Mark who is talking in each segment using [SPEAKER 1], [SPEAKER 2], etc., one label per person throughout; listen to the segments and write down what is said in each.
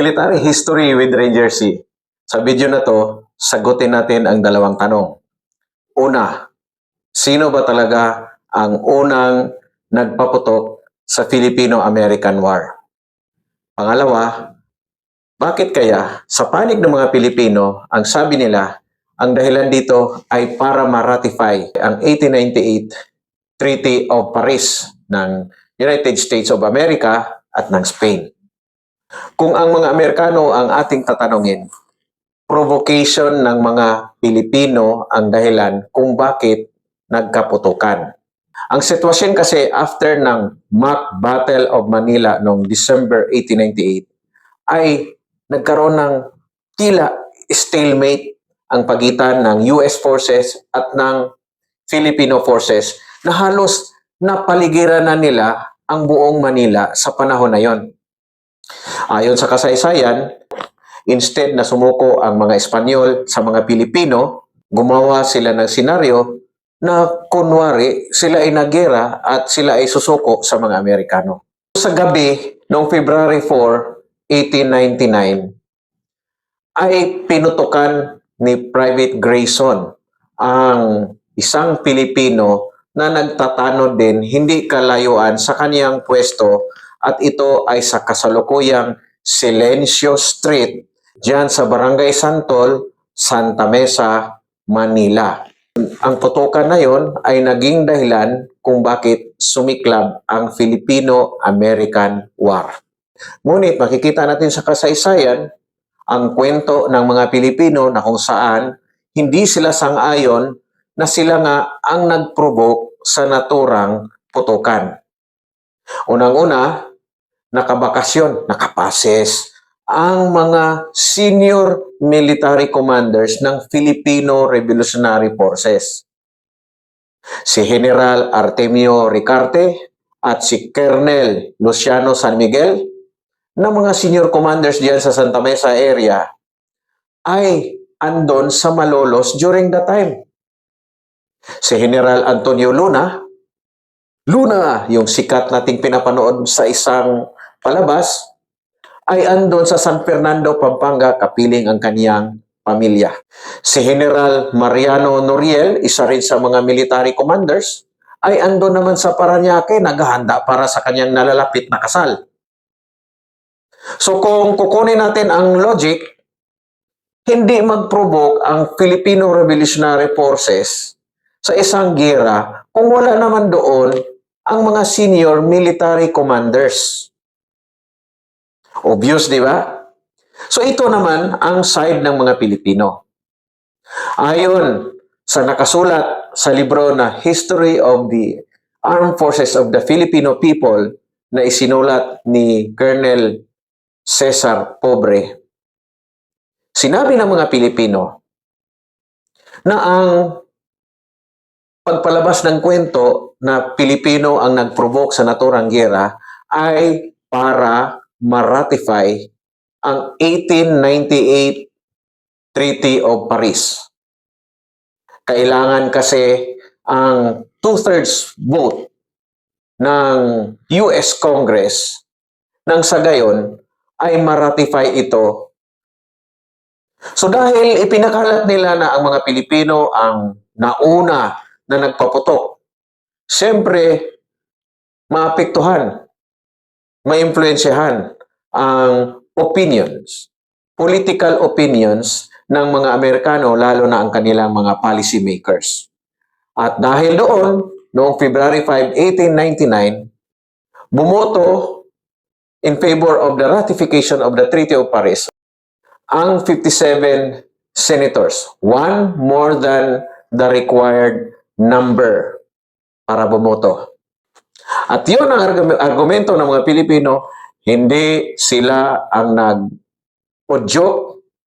[SPEAKER 1] Military History with Ranger C. Sa video na to, sagutin natin ang dalawang tanong. Una, sino ba talaga ang unang nagpaputok sa Filipino-American War? Pangalawa, bakit kaya sa panig ng mga Pilipino, ang sabi nila, ang dahilan dito ay para ma-ratify ang 1898 Treaty of Paris ng United States of America at ng Spain. Kung ang mga Amerikano ang ating tatanungin, provocation ng mga Pilipino ang dahilan kung bakit nagkaputukan. Ang sitwasyon kasi after ng mock Battle of Manila noong December 1898 ay nagkaroon ng tila stalemate ang pagitan ng US forces at ng Filipino forces na halos napaligiran na nila ang buong Manila sa panahon na yon. Ayon sa kasaysayan, instead na sumuko ang mga Espanyol sa mga Pilipino, gumawa sila ng senaryo na kunwari sila ay nagera at sila ay susuko sa mga Amerikano. Sa gabi noong February 4, 1899, ay pinutukan ni Private Grayson ang isang Pilipino na nagtatanod din hindi kalayuan sa kaniyang pwesto at ito ay sa kasalukuyang Silencio Street diyan sa Barangay Santol, Santa Mesa, Manila. Ang putukan na yon ay naging dahilan kung bakit sumiklab ang Filipino-American War. Ngunit makikita natin sa kasaysayan ang kwento ng mga Pilipino na kung saan hindi sila sang-ayon na sila nga ang nag-provoke sa naturang putukan. Unang-una, nakabakasyon, nakapases ang mga senior military commanders ng Filipino Revolutionary Forces. Si General Artemio Ricarte at si Colonel Luciano San Miguel na mga senior commanders diyan sa Santa Mesa area ay andon sa Malolos during that time. Si General Antonio Luna, Luna, yung sikat nating pinapanood sa isang palabas, ay andon sa San Fernando, Pampanga, kapiling ang kaniyang pamilya. Si General Mariano Noriel, isa rin sa mga military commanders, ay andon naman sa Paranaque, naghahanda para sa kanyang nalalapit na kasal. So kung kukunin natin ang logic, hindi mag-provoke ang Filipino Revolutionary Forces sa isang gera kung wala naman doon ang mga senior military commanders. Obvious, di ba? So ito naman ang side ng mga Pilipino. Ayon sa nakasulat sa libro na History of the Armed Forces of the Filipino People na isinulat ni Colonel Cesar Pobre, sinabi ng mga Pilipino na ang pagpalabas ng kwento na Pilipino ang nag-provoke sa naturang gera ay para ma-ratify ang 1898 Treaty of Paris. Kailangan kasi ang two-thirds vote ng US Congress nang sa gayon ay ma-ratify ito. So dahil ipinakalat nila na ang mga Pilipino ang nauna na nagpaputok, siyempre maapektuhan, maimpluensyahan ang opinions, political opinions ng mga Amerikano, lalo na ang kanilang mga policy makers. At dahil doon, noong February 5, 1899, bumoto in favor of the ratification of the Treaty of Paris ang 57 senators, one more than the required number para bumoto. At yun ang argum- argumento ng mga Pilipino, hindi sila ang nag-udyo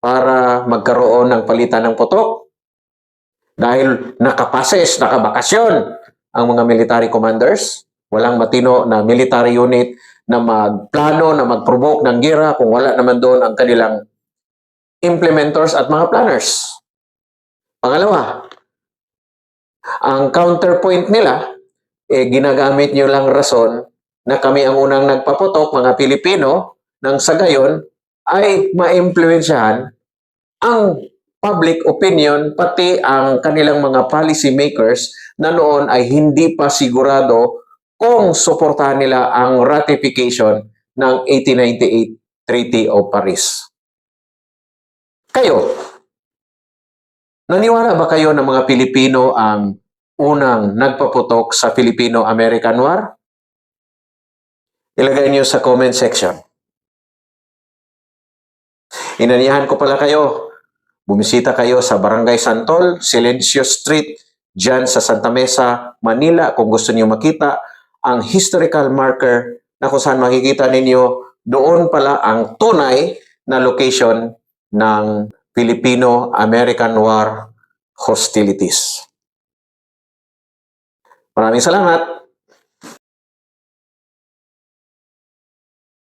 [SPEAKER 1] para magkaroon ng palitan ng putok. Dahil nakapases, nakabakasyon ang mga military commanders, walang matino na military unit na magplano, na mag-provoke ng gera kung wala naman doon ang kanilang implementers at mga planners. Pangalawa, ang counterpoint nila, eh, ginagamit nyo lang rason na kami ang unang nagpaputok, mga Pilipino, nang sa gayon ay maimpluwensyahan ang public opinion pati ang kanilang mga policy makers na noon ay hindi pa sigurado kung suportahan nila ang ratification ng 1898 Treaty of Paris. Kayo, naniwala ba kayo ng mga Pilipino ang unang nagpaputok sa Filipino-American War? Ilagay niyo sa comment section. Inaniyahan ko pala kayo. Bumisita kayo sa Barangay Santol, Silencio Street, dyan sa Santa Mesa, Manila kung gusto niyo makita ang historical marker na kung saan makikita ninyo doon pala ang tunay na location ng Filipino-American War hostilities. Maraming salamat.